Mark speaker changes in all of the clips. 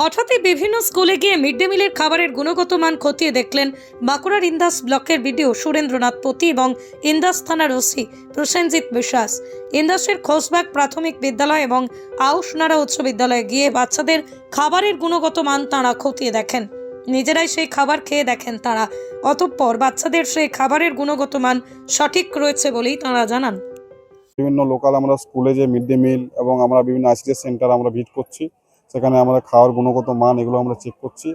Speaker 1: হঠাৎই বিভিন্ন স্কুলে গিয়ে মিড ডে মিলের খাবারের গুণগত মান খতিয়ে দেখলেন বাঁকুড়ার ইন্দাস ব্লকের বিডিও সুরেন্দ্রনাথ পতি এবং ইন্দাস থানার ওসি প্রসেনজিৎ বিশ্বাস। ইন্দাসের খোসবাগ প্রাথমিক বিদ্যালয় এবং আউশনারা উচ্চ বিদ্যালয়ে গিয়ে বাচ্চাদের খাবারের গুণগত মান তাঁরা খতিয়ে দেখেন। নিজেরাই সেই খাবার খেয়ে দেখেন তারা। অতঃপর বাচ্চাদের সেই খাবারের গুণগত মান সঠিক রয়েছে বলেই তাঁরা জানান।
Speaker 2: বিভিন্ন লোকাল আমরা স্কুলে যে মিড ডে মিল এবং আমরা বিভিন্ন আইসিডিএস সেন্টার আমরা ভিজিট করছি। সেখানে আমরা খাওয়ার গুণগত মান এগুলো আমরা চেক করছি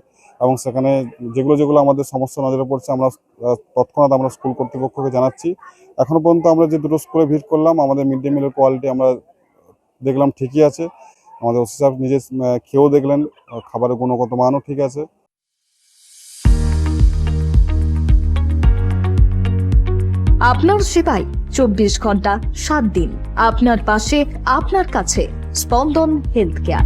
Speaker 2: এবং সেখানে যেগুলো যেগুলো আমাদের সমস্যা নজরে পড়ছে আমরা তৎক্ষণাৎ আমরা স্কুল কর্তৃপক্ষকে জানাচ্ছি। এখনও পর্যন্ত আমরা যে দুটো স্কুলে ভিড় করলাম, আমাদের মিড ডে মিলের কোয়ালিটি আমরা দেখলাম ঠিকই আছে। আমাদের ওসি সাহেব নিজে খেয়েও দেখলেন, খাবারের গুণগত মানও ঠিক আছে।
Speaker 3: আপনার সেবায় চব্বিশ ঘণ্টা, সাত দিন। আপনার পাশে, আপনার কাছে স্পন্দন হেলথ কেয়ার